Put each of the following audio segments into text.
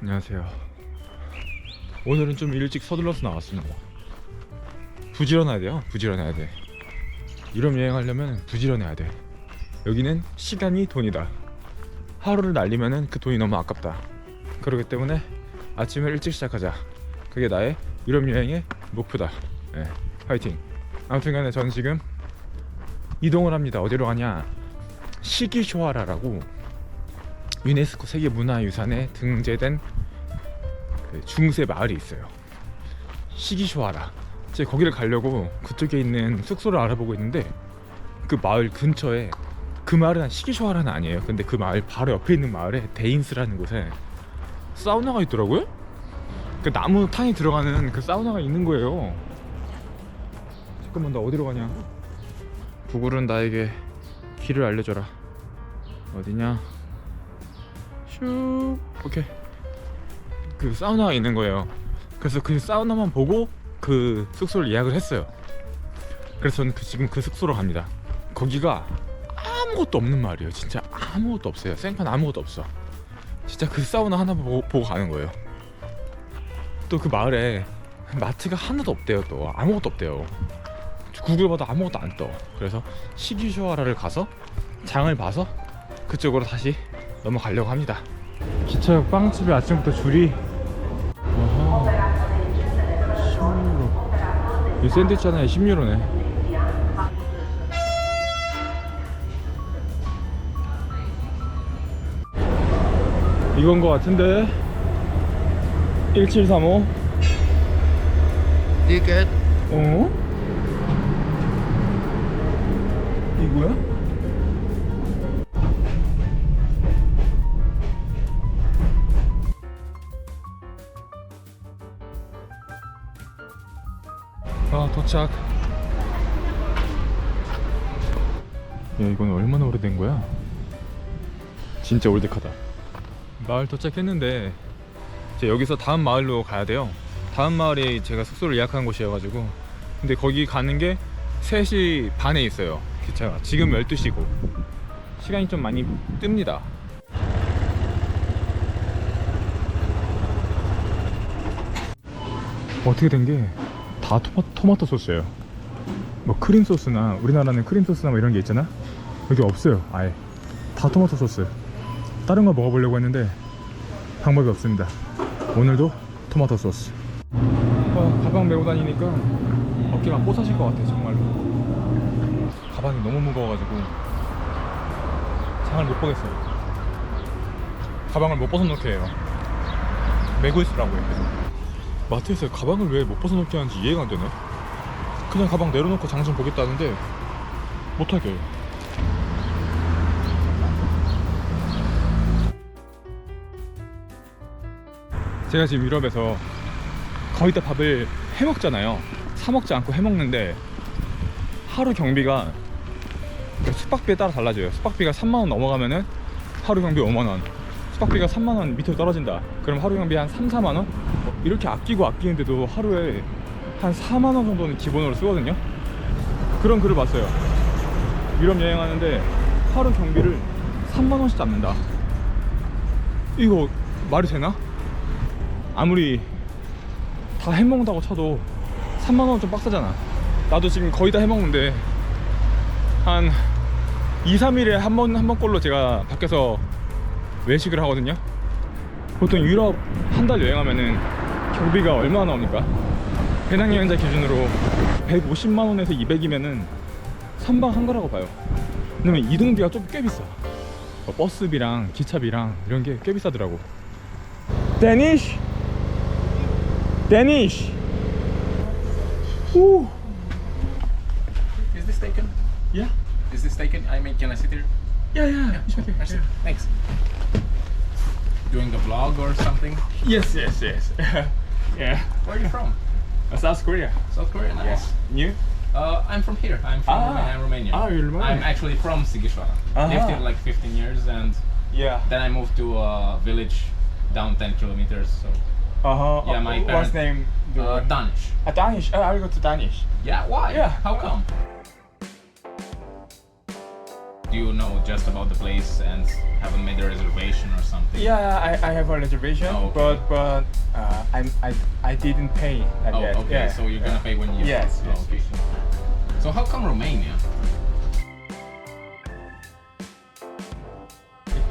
안녕하세요. 오늘은 좀 일찍 서둘러서 나왔습니다. 부지런해야 돼요. 부지런해야 돼. 유럽 여행하려면 부지런해야 돼. 여기는 시간이 돈이다. 하루를 날리면은 그 돈이 너무 아깝다. 그렇기 때문에 아침을 일찍 시작하자. 그게 나의 유럽 여행의 목표다. 예, 파이팅. 아무튼 간에 저는 지금 이동을 합니다. 어디로 가냐? 시기쇼아라라고 유네스코 세계 문화유산에 등재된 그 중세 마을이 있어요. 시기쇼아라. 제가 거기를 가려고 그쪽에 있는 숙소를 알아보고 있는데 그 마을 근처에 그 마을은 시기쇼아라는 아니에요. 근데 그 마을 바로 옆에 있는 마을에 데인스라는 곳에 사우나가 있더라고요. 그 나무 탕이 들어가는 그 사우나가 있는 거예요. 잠깐만 나 어디로 가냐? 구글은 나에게 길을 알려줘라. 어디냐? 슉. 오케이. 그 사우나가 있는 거예요. 그래서 그 사우나만 보고 그 숙소를 예약을 했어요. 그래서 저는 그 지금 그 숙소로 갑니다. 거기가 아무것도 없는 마을이에요. 진짜 아무것도 없어요. 생판 아무것도 없어. 진짜 그 사우나 하나 보고, 보고 가는 거예요. 또 그 마을에 마트가 하나도 없대요. 또 아무것도 없대요. 구글 봐도 아무것도 안 떠. 그래서 시기쇼아라를 가서 장을 봐서 그쪽으로 다시 넘어가려고 합니다. 기차역 빵집에 아침부터 줄이. 아하. 10유로. 이 샌드위치 하나에 10유로네. 이건 거 같은데 1735 Ticket. 어? 도착. 야 이건 얼마나 오래된 거야? 진짜 올드하다. 마을 도착했는데 이제 여기서 다음 마을로 가야 돼요. 다음 마을에 제가 숙소를 예약한 곳이어가지고. 근데 거기 가는 게 3시 반에 있어요. 기차가. 지금 12시고. 시간이 좀 많이 뜹니다. 어떻게 된 게 다 토마, 토마토 소스예요. 뭐 크림 소스나 우리나라는 크림 소스나 뭐 이런 게 있잖아? 여기 없어요 아예. 다 토마토 소스. 다른 거 먹어보려고 했는데 방법이 없습니다. 오늘도 토마토 소스. 어, 가방 메고 다니니까 어깨가 뽀사질 것 같아 정말로. 가방이 너무 무거워가지고 장을 못 보겠어요. 가방을 못 벗어놓게 해요. 메고 있으라고요 계속 마트에서 가방을 왜 못 벗어놓게 하는지 이해가 안 되네 그냥 가방 내려놓고 장좀 보겠다는데 못하게 제가 지금 유럽에서 거의 다 밥을 해 먹잖아요. 사 먹지 않고 해 먹는데 하루 경비가 그 숙박비에 따라 달라져요. 숙박비가 3만 원 넘어가면은 하루 경비 5만 원. 숙박비가 3만 원 밑으로 떨어진다. 그럼 하루 경비 한 3, 4만 원? 어, 이렇게 아끼고 아끼는데도 하루에 한 4만 원 정도는 기본으로 쓰거든요. 그런 글을 봤어요. 유럽 여행하는데 하루 경비를 3만 원씩 잡는다. 이거 말이 되나? 아무리 다 해먹는다고 쳐도 3만원 좀 빡세잖아 나도 지금 거의 다 해먹는데 한 2, 3일에 한 번 한 번꼴로 제가 밖에서 외식을 하거든요 보통 유럽 한 달 여행하면은 경비가 얼마나 나옵니까? 배낭여행자 기준으로 150만원에서 200이면은 선방 한 거라고 봐요 왜냐면 이동비가 좀 꽤 비싸 뭐 버스비랑 기차비랑 이런 게 꽤 비싸더라고 데니쉬 Danish. Ooh. Is this taken? Yeah. Is this taken? I mean, can I sit here? Yeah, yeah. It's okay. Sit. Thanks. Doing the vlog or something? Yes, yes, yes. Yeah. Where are you from? Uh, South Korea. South Korea. Nice. You? Uh, I'm from here. I'm from Ah. Romania. I'm Romanian. Ah, you're Romanian. I'm actually from Sighisoara. Aha. Lived here like 15 years, and Yeah. then I moved to a village down 10 kilometers. So Uh huh. Yeah, my What's parents- name? Uh. Danish. Uh, Danish. Oh, I'll go to Danish. Yeah. Why? Yeah. How come? You know just about the place and haven't made a reservation or something? Yeah, I, I have a reservation, Oh, okay. but but uh, I'm I I didn't pay that Oh, yet. okay. Yeah. So you're gonna pay when you. Yes, Oh, yes, okay. So how come Romania?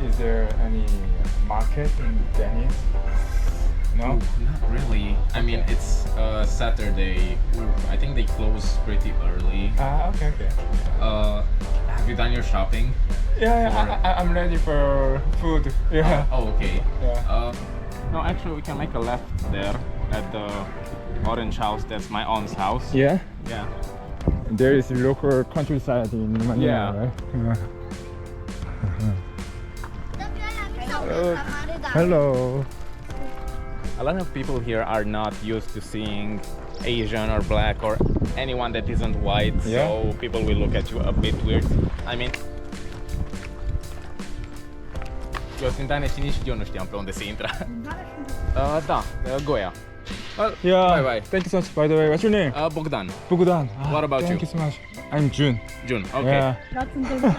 Is there any market in Venice? No. Ooh, not really. I mean, it's uh, Saturday. I think they close pretty early. Ah, okay, okay. Uh, have you done your shopping? Yeah, yeah. I, I, I'm ready for food. Yeah. Oh, okay. Yeah. Uh, no, actually, we can make a left there at the orange house. That's my aunt's house. Yeah. Yeah. There is local countryside in Manila, Yeah. right? Yeah. Hello. A lot of people here are not used to seeing Asian or black or anyone that isn't white, Yeah. so people will look at you a bit weird. I mean, eu sunt Dane și nici eu nu știam pe unde se intră. Uh, da, uh, Goia. Well, Yeah. Bye bye. Thank you so much. By the way, what's your name? Uh, Bogdan. Bogdan. Ah, What about thank you? you so much. I'm June. Jun, ok. Yeah.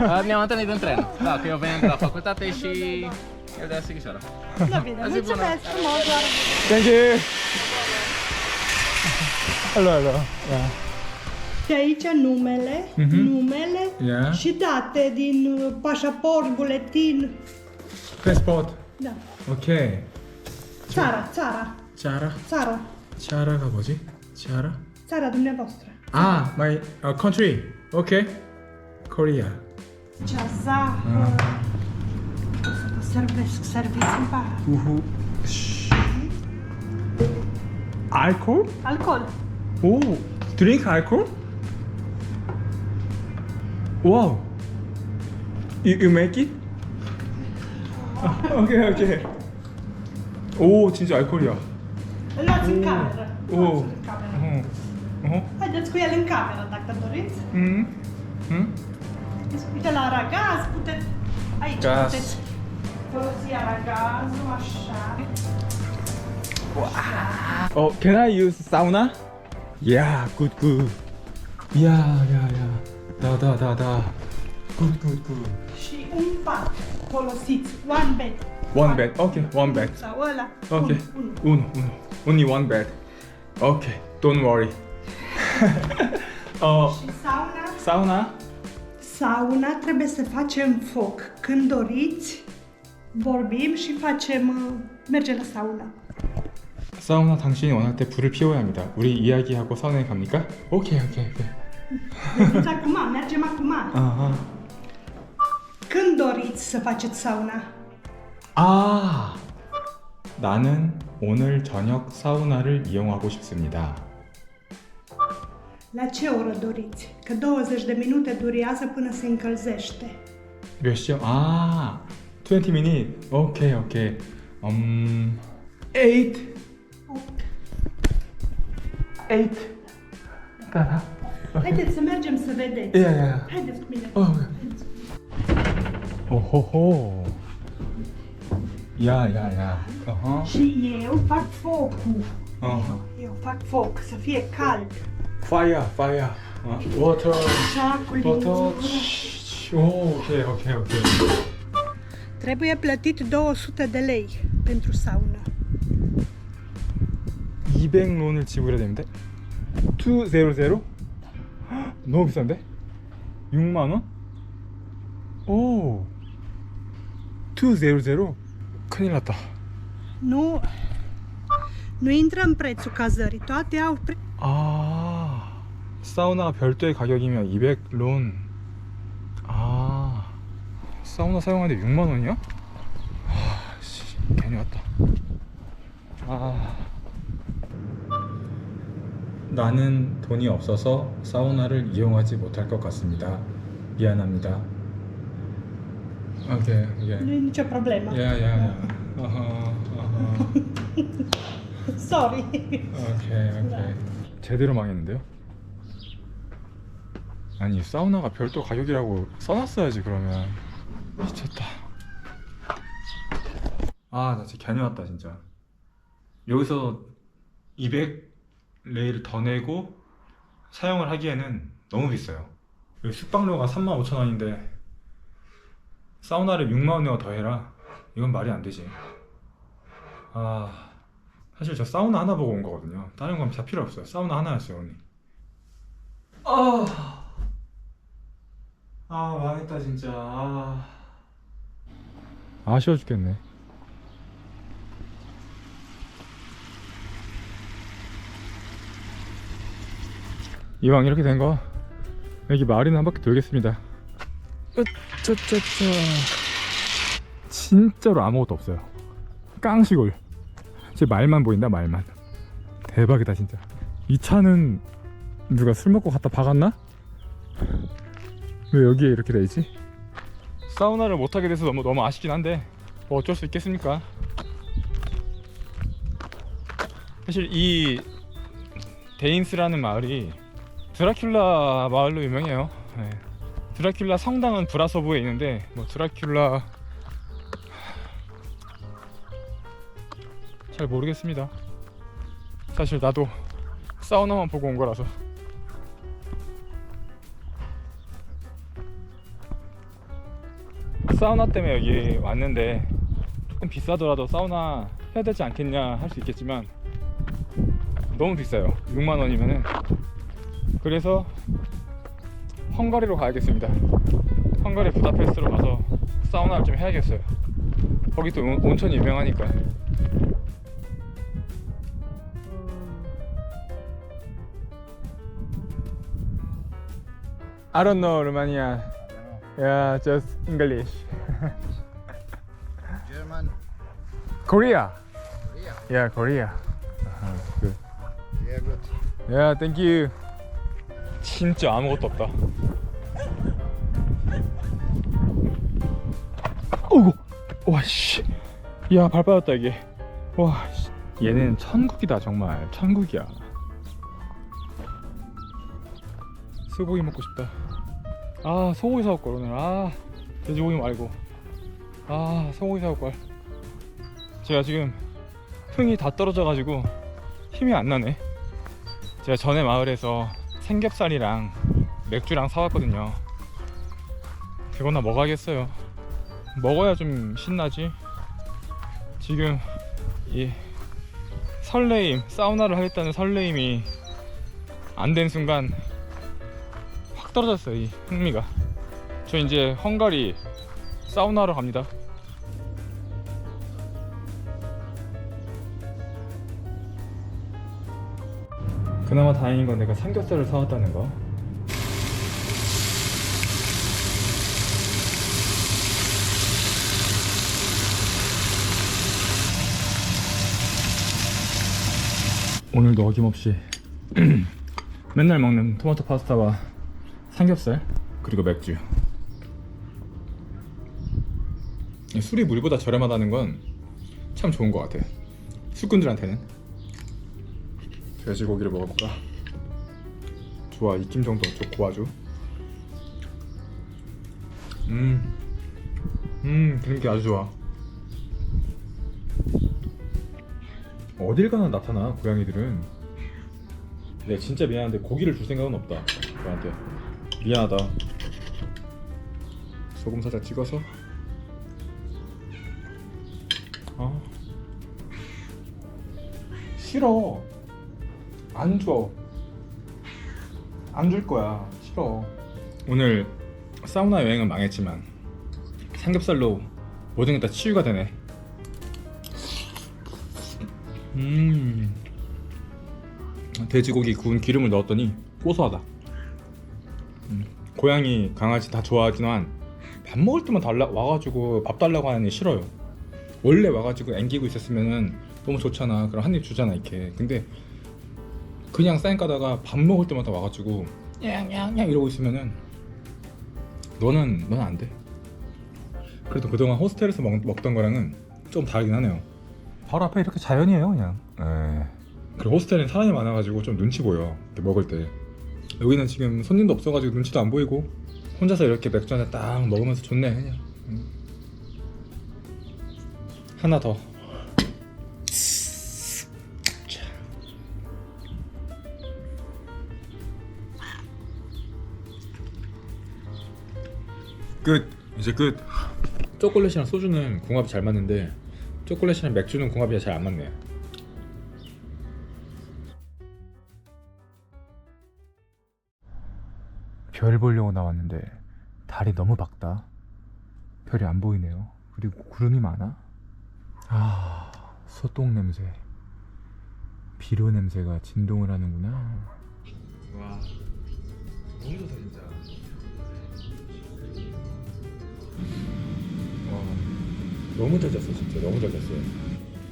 Uh, ne-am întâlnit în tren. Da, că eu veneam de la facultate și el de la Sighișoara. Bine, mulțumesc frumos, Thank you. Hello, hello. Yeah. Și aici numele, Mhm. numele Yeah. și date din uh, pașaport, buletin. Passport. Da. Okay. Țara, țara, Chara. țara, Chara가 뭐지? Chara? țara dumneavoastră. Ah, my uh, country. Okay. Korea. Ceaza. O să vă servesc, serviți în bar. 우후. 알콜? Alcool. 오, 드링크 알콜? 와우. You, you make it? 아, 오케이, 오케이. 오, 진짜 알콜이야. Îl luați în cameră. 오. Luați-l în cameră. 어. 어? Haideți cu el în cameră, dacă doriți. 음. 음? Uite la aragaz, puteți... Aici Gaz. puteți folosi aragazul, așa. 어, can I use sauna? Yeah, good, good. Yeah, yeah, yeah. Da, da, da, da. Good, good, good. Și un pat folosiți. One bed. One bed. Okay, one bed. Sau ăla. Okay. Unul, unul. Uno, uno. Only one bed. Okay, don't worry. 어, Și sauna? 사우나? Sauna trebuie să facem foc. Când doriți, vorbim și facem, uh, mergem la sauna. 사우나 당신이 원할 때 불을 피워야 합니다. 우리 이야기하고 사우나에 갑니까? 오케이, 오케이, 오케이. Veniți acum, mergem acum. 아하. Când doriți să faceți sauna? 아, 나는 오늘 저녁 사우나를 이용하고 싶습니다. La ce oră doriți? Că 20 de minute durează până se încălzește. 몇 시요? 아, 20 minutes. 오케이, 오케이. 음, 8. 8. 따라. Haideți să mergem să vedeți. 야, 야, 야. Haideți cu mine. 어. 오호호. 야, 야, 야. 어허. Și eu fac focul. 어허. Eu fac foc, să fie cald. Fire, fire. 어, water. Așa, cu Water. lingură. 오, 오케이, 오케이, 오케이. Trebuie plătit 200 de lei pentru saună. 200론을 지불해야 되는데 200? 헉, 너무 비싼데? 6만 원? 오. 200? 큰일 났다. Nu, nu intră în prețul cazării. Toate au pre- 아. 사우나 별도의 가격이면 200론. 아. 사우나 사용하는데 6만 원이야? 아, 씨, 괜히 왔다. 아. 나는 돈이 없어서 사우나를 이용하지 못할 것 같습니다. 미안합니다. 오케이, 오케이. Nu e nicio problemă. 야, 야, 야. 어허, 어허. Sorry. 오케이, 오케이. 제대로 망했는데요? 아니, 사우나가 별도 가격이라고 써놨어야지, 그러면. 미쳤다. 아, 나 진짜 괜히 왔다, 진짜. 여기서 200 레일을 더 내고 사용을 하기에는 너무 비싸요. 숙박료가 35,000원인데 사우나를 6만 원이나 더 해라. 이건 말이 안 되지. 아 사실 저 사우나 하나 보고 온 거거든요. 다른 건 다 필요 없어요. 사우나 하나였어요 오늘. 아, 아 망했다 진짜. 아, 아쉬워 죽겠네. 이왕 이렇게 된 거 여기 마을이나 한 바퀴 돌겠습니다. 으짜짜짜. 진짜로 아무것도 없어요. 깡시골. 제 말만 보인다 말만. 대박이다 진짜. 이 차는 누가 술 먹고 갖다 박았나? 왜 여기에 이렇게 돼 있지? 사우나를 못 하게 돼서 너무 너무 아쉽긴 한데 뭐 어쩔 수 있겠습니까? 사실 이 데인스라는 마을이 드라큘라 마을로 유명해요. 네. 드라큘라 성당은 브라서브에 있는데 뭐 드라큘라 잘 모르겠습니다. 사실 나도 사우나만 보고 온 거라서. 사우나 때문에 여기 왔는데 조금 비싸더라도 사우나 해야 되지 않겠냐 할 수 있겠지만 너무 비싸요. 6만 원이면은 그래서 헝가리로 가야겠습니다. 헝가리 부다페스트로 가서 사우나를 좀 해야겠어요. 거기 또 온- 온천이 유명하니까. I don't know Romania. Yeah, just English. German, Korea. Korea. Yeah, Korea. Uh-huh, good. Yeah, good. Yeah, thank you. 진짜 아무것도 없다. 어구, 와 씨, 야 발 빠졌다 이게. 와, 씨. 얘는 천국이다 정말 천국이야. 소고기 먹고 싶다. 아 소고기 사올 걸 오늘. 아 돼지고기 말고. 아 소고기 사올 걸. 제가 지금 흥이 다 떨어져 가지고 힘이 안 나네. 제가 전에 마을에서 삼겹살이랑 맥주랑 사왔거든요. 그거나 먹어야겠어요. 먹어야 좀 신나지. 지금 이 설레임, 사우나를 하겠다는 설레임이 안 된 순간 확 떨어졌어요. 이 흥미가. 저 이제 헝가리 사우나로 갑니다. 그나마 다행인 건 내가 삼겹살을 사왔다는 거. 오늘도 어김없이 맨날 먹는 토마토 파스타와 삼겹살 그리고 맥주. 술이 물보다 저렴하다는 건 참 좋은 것 같아. 술꾼들한테는. 돼지고기를 먹어볼까? 좋아 익힘 정도. 좋고 아주. 음, 음 기름기 아주 좋아. 어딜 가나 나타나 고양이들은. 내 진짜 미안한데 고기를 줄 생각은 없다 저한테. 미안하다. 소금 살짝 찍어서. 아 싫어 안 줘. 안 줄 거야. 싫어. 오늘 사우나 여행은 망했지만 삼겹살로 모든 게 다 치유가 되네. 음. 돼지고기 구운 기름을 넣었더니 고소하다. 음. 고양이, 강아지 다 좋아하지만 밥 먹을 때만 달라 와가지고 밥 달라고 애 싫어요. 원래 와가지고 앵기고 있었으면은 너무 좋잖아. 그럼 한 입 주잖아 이렇게. 근데 그냥 사인 까다가 밥 먹을 때마다 와가지고 냥냥냥 이러고 있으면은 너는 넌 안 돼. 그래도 그동안 호스텔에서 먹, 먹던 거랑은 좀 다르긴 하네요. 바로 앞에 이렇게 자연이에요, 그냥. 에. 그리고 호스텔엔 사람이 많아가지고 좀 눈치 보여. 먹을 때. 여기는 지금 손님도 없어가지고 눈치도 안 보이고 혼자서 이렇게 맥주 한잔 딱 먹으면서 좋네, 그냥. 음. 하나 더. 끝. 이제 끝. 초콜릿이랑 소주는 궁합이 잘 맞는데 초콜릿이랑 맥주는 궁합이 잘 안 맞네요. 별 보려고 나왔는데 달이 너무 밝다. 별이 안 보이네요. 그리고 구름이 많아. 아, 소똥 냄새. 비료 냄새가 진동을 하는구나. 와, 너무 좋다 진짜. 너무 잘 잤어 진짜 너무 잘 잤어요.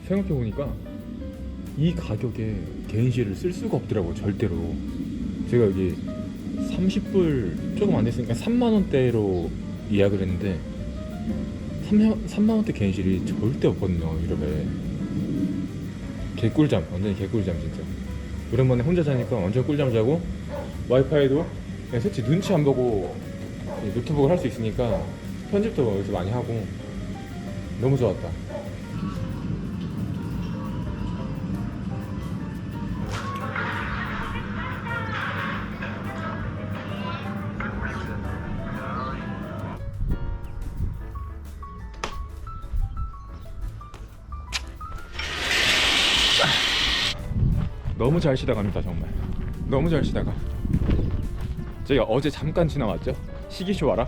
생각해 보니까 이 가격에 개인실을 쓸 수가 없더라고 절대로. 제가 여기 30불 조금 안 됐으니까 3만 원대로 예약을 했는데 3만, 3만 원대 개인실이 절대 없거든요 유럽에. 개꿀잠 완전히 개꿀잠 진짜. 오랜만에 혼자 자니까 완전 꿀잠 자고 와이파이도 그냥 솔직히 눈치 안 보고 노트북을 할 수 있으니까 편집도 여기서 많이 하고 너무 좋았다. 너무 잘 쉬다 갑니다 정말. 너무 잘 쉬다가. 제가 어제 잠깐 지나왔죠? 시기쇼와라?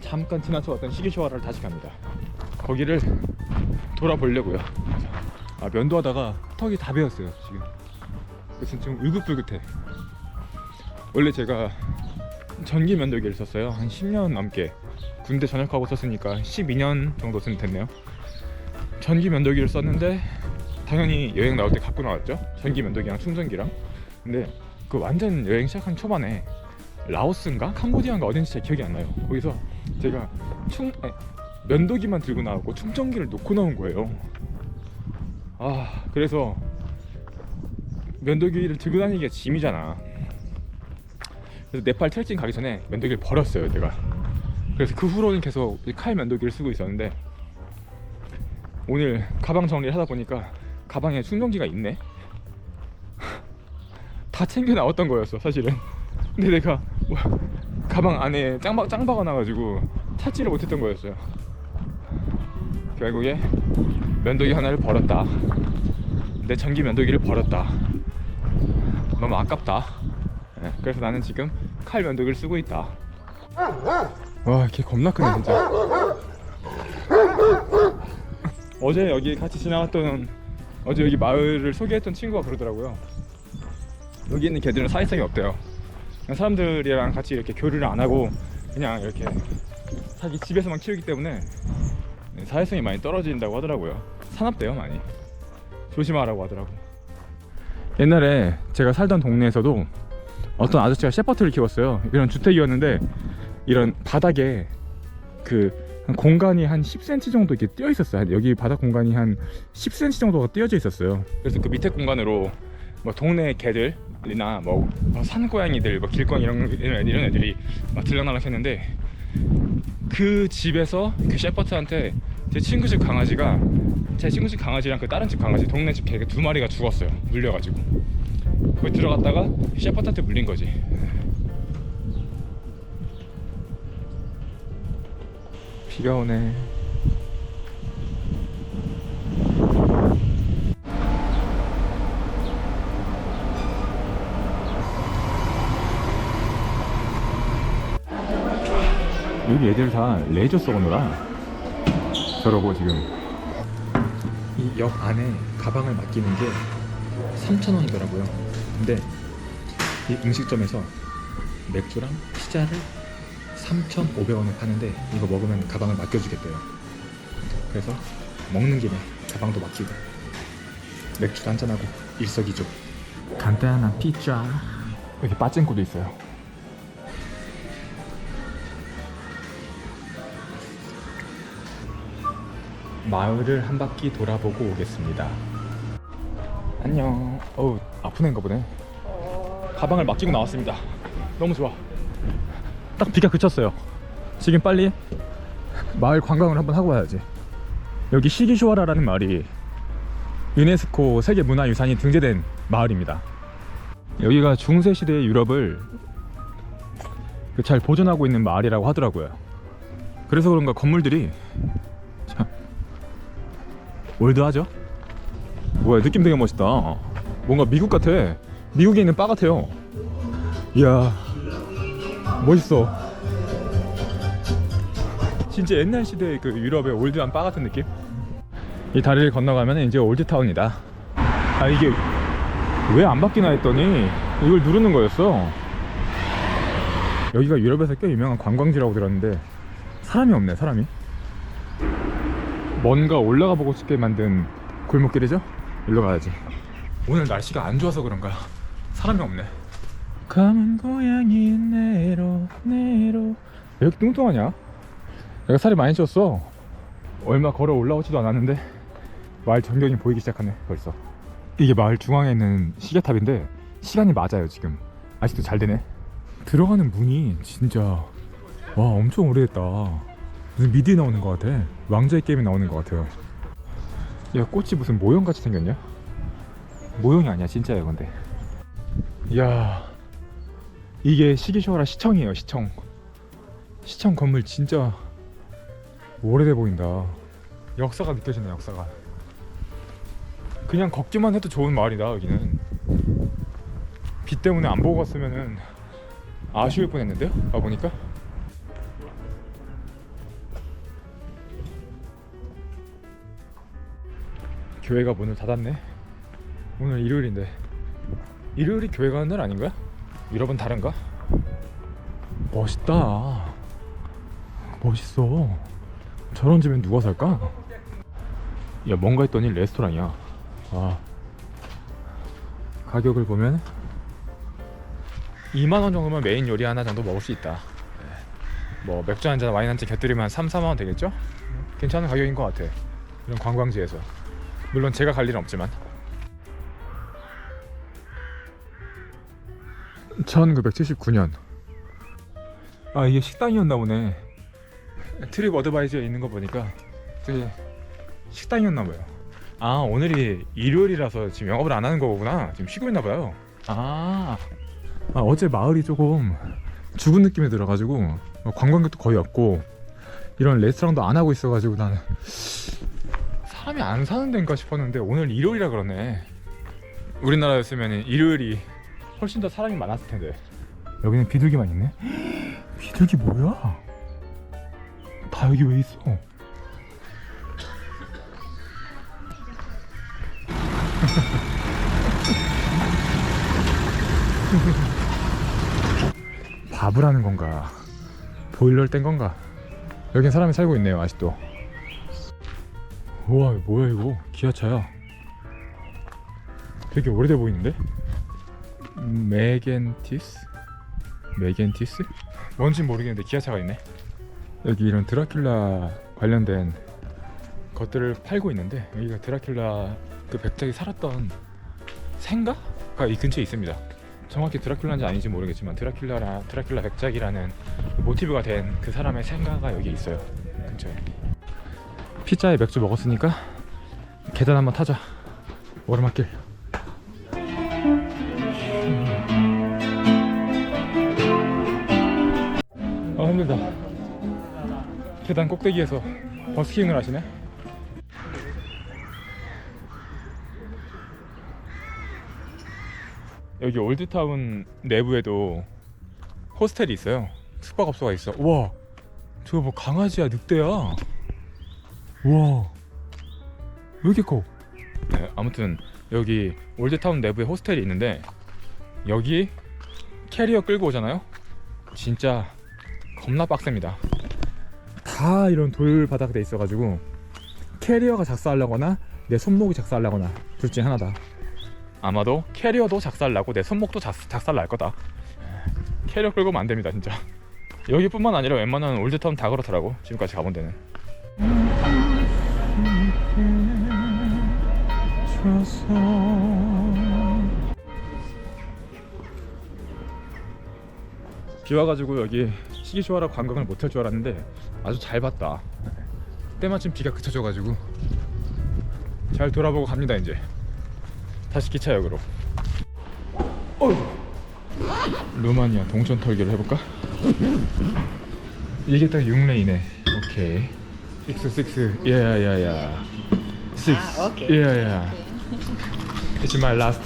잠깐 지나쳐 왔던 시기쇼와라를 다시 갑니다 거기를 돌아보려고요. 아 면도 하다가 턱이 다 베었어요 지금. 그래서 좀 울긋불긋해. 원래 제가 전기 면도기를 썼어요. 한 10년 넘게. 군대 전역하고 썼으니까 12년 정도 쓴 됐네요. 전기 면도기를 썼는데 당연히 여행 나올 때 갖고 나왔죠? 전기 면도기랑 충전기랑. 근데 그 완전 여행 시작한 초반에 라오스인가? 캄보디아인가 어딘지 잘 기억이 안 나요. 거기서 제가 충 아니, 면도기만 들고 나왔고 충전기를 놓고 나온 거예요 아 그래서 면도기를 들고 다니기가 짐이잖아 그래서 네팔 트레킹 가기 전에 면도기를 버렸어요 제가 그래서 그 후로는 계속 이칼 면도기를 쓰고 있었는데 오늘 가방 정리를 하다 보니까 가방에 충전기가 있네. 다 챙겨 나왔던 거였어 사실은. 근데 내가 뭐 가방 안에 짱박 짱박아 나가지고 찾지를 못했던 거였어요. 결국에 면도기 하나를 버렸다. 내 전기 면도기를 버렸다. 너무 아깝다. 예, 그래서 나는 지금 칼 면도기를 쓰고 있다. 와, 걔 겁나 크네 진짜. 어제 여기 같이 지나갔던 어제 여기 마을을 소개했던 친구가 그러더라고요. 여기 있는 개들은 사회성이 없대요. 그냥 사람들이랑 같이 이렇게 교류를 안 하고 그냥 이렇게 자기 집에서만 키우기 때문에 사회성이 많이 떨어진다고 하더라고요. 사납대요 많이. 조심하라고 하더라고. 옛날에 제가 살던 동네에서도 어떤 아저씨가 셰퍼트를 키웠어요. 이런 주택이었는데 이런 바닥에 그 공간이 한 10cm 정도 이렇게 띄어 있었어요. 여기 바닥 공간이 한 10cm 정도가 띄어져 있었어요. 그래서 그 밑에 공간으로 뭐 동네 개들이나 뭐 산고양이들, 뭐 길고양이 이런, 이런 애들이 막 들락날락했는데 그 집에서 그 셰퍼트한테 제 친구 집 강아지가 제 친구 집 강아지랑 그 다른 집 강아지 동네 집 개가 두 마리가 죽었어요. 물려가지고 거기 들어갔다가 셰퍼트한테 물린 거지. 비가 오네. 여기 애들 다 레저 쏘느라 저러고 지금 이 역 안에 가방을 맡기는 게 3,000원이더라고요. 근데 이 음식점에서 맥주랑 피자를 3,500원에 파는데 이거 먹으면 가방을 맡겨주겠대요. 그래서 먹는 김에 가방도 맡기고 맥주도 한잔하고 일석이조. 간단한 피자. 여기 빠찡코도 있어요. 마을을 한 바퀴 돌아보고 오겠습니다. 안녕. 어우 아픈 애인가 보네. 가방을 맡기고 나왔습니다. 너무 좋아. 딱 비가 그쳤어요. 지금 빨리 마을 관광을 한번 하고 와야지. 여기 시기쇼아라라는 마을이 유네스코 세계 문화유산이 등재된 마을입니다. 여기가 중세 시대의 유럽을 그잘 보존하고 있는 마을이라고 하더라고요. 그래서 그런가 건물들이 참 올드하죠? 뭐야 느낌 되게 멋있다. 뭔가 미국 같아. 미국에 있는 바 같아요. 이야 멋있어. 진짜 옛날 시대의 그 유럽의 올드한 바 같은 느낌? 이 다리를 건너가면 이제 올드타운이다. 아 이게 왜 안 바뀌나 했더니 이걸 누르는 거였어. 여기가 유럽에서 꽤 유명한 관광지라고 들었는데 사람이 없네 사람이 뭔가 올라가 보고 싶게 만든 골목길이죠? 일로 가야지. 오늘 날씨가 안 좋아서 그런가? 사람이 없네. 검은 고양이 내로 내로. 왜 이렇게 뚱뚱하냐? 내가 살이 많이 쪘어. 얼마 걸어 올라오지도 않았는데 마을 전경이 보이기 시작하네 벌써. 이게 마을 중앙에 있는 시계탑인데 시간이 맞아요 지금. 아직도 잘 되네. 들어가는 문이 진짜 와 엄청 오래됐다 무슨 미드에 나오는 것 같아. 왕자의 게임에 나오는 것 같아요. 야 꽃이 무슨 모형같이 생겼냐? 모형이 아니야 진짜야 근데. 이야 이게 시기쇼라 시청이에요 시청. 시청 건물 진짜 오래돼 보인다. 역사가 느껴지네 역사가. 그냥 걷기만 해도 좋은 마을이다 여기는. 비 때문에 안 보고 갔으면은 아쉬울 뻔했는데요 와보니까 교회가 문을 닫았네 오늘 일요일인데 일요일이 교회 가는 날 아닌가? 유럽은 다른가? 멋있다 멋있어 저런 집엔 누가 살까? 야 뭔가 했더니 레스토랑이야 아 가격을 보면 2만원 정도면 메인 요리 하나 정도 먹을 수 있다 네. 뭐 맥주 한 잔 와인 한 잔 곁들이면 한 3, 4만원 되겠죠? 괜찮은 가격인 것 같아 이런 관광지에서 물론 제가 갈 일은 없지만. 1979년. 아 이게 식당이었나 보네. 트립 어드바이저에 있는 거 보니까 되게 식당이었나 봐요. 아 오늘이 일요일이라서 지금 영업을 안 하는 거구나. 지금 쉬고 있나 봐요. 아, 아 어제 마을이 조금 죽은 느낌이 들어가지고 어, 관광객도 거의 없고 이런 레스토랑도 안 하고 있어가지고 나는 사람이 안 사는 데인가 싶었는데 오늘 일요일이라 그러네. 우리나라였으면 일요일이 훨씬 더 사람이 많았을 텐데. 여기는 비둘기만 있네? 비둘기 뭐야? 다 여기 왜 있어? 밥을 하는 건가? 보일러를 뗀 건가? 여긴 사람이 살고 있네요 아직도 우와 뭐야 이거? 기아차야. 되게 오래돼 보이는데? 메겐티스? 메겐티스? 뭔진 모르겠는데 기아차가 있네. 여기 이런 드라큘라 관련된 것들을 팔고 있는데 여기가 드라큘라 그 백작이 살았던 생가가 이 근처에 있습니다. 정확히 드라큘라인지 아닌지 모르겠지만 드라큘라라 드라큘라 백작이라는 그 모티브가 된 그 사람의 생가가 여기 있어요 근처에 피자에 맥주 먹었으니까 계단 한번 타자. 오르막길. 아 힘들다. 계단 꼭대기에서 버스킹을 하시네. 여기 올드타운 내부에도 호스텔이 있어요. 숙박업소가 있어. 우와 저거 뭐 강아지야 늑대야 우와. 왜 이렇게 커? 네, 아무튼 여기 올드타운 내부에 호스텔이 있는데 여기 캐리어 끌고 오잖아요? 진짜 겁나 빡셉니다. 다 이런 돌바닥 돼 있어가지고 캐리어가 작살나거나 내 손목이 작살나거나 둘 중에 하나다. 아마도 캐리어도 작살나고 내 손목도 작, 작살날 거다. 캐리어 끌고 오면 안 됩니다 진짜. 여기뿐만 아니라 웬만한 올드타운 다 그렇더라고 지금까지 가본 데는 비 와가지고 여기 시기쇼하라 관광을 못할 줄 알았는데 아주 잘 봤다 때마침 비가 그쳐져가지고 잘 돌아보고 갑니다 이제 다시 기차역으로. 루마니아 동천 털기를 해볼까? 이게 딱 6레인에 Okay. Six, six. Yeah, yeah, yeah. Six. Ah, okay. Yeah, yeah. It's my last.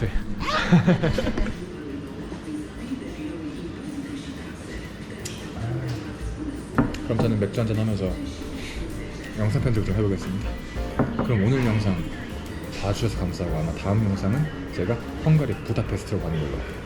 그럼 저는 맥주 한잔 하면서 영상 편집 좀 해보겠습니다. 그럼 오늘 영상 봐주셔서 감사하고 아마 다음 영상은 제가 헝가리 부다페스트로 가는 걸로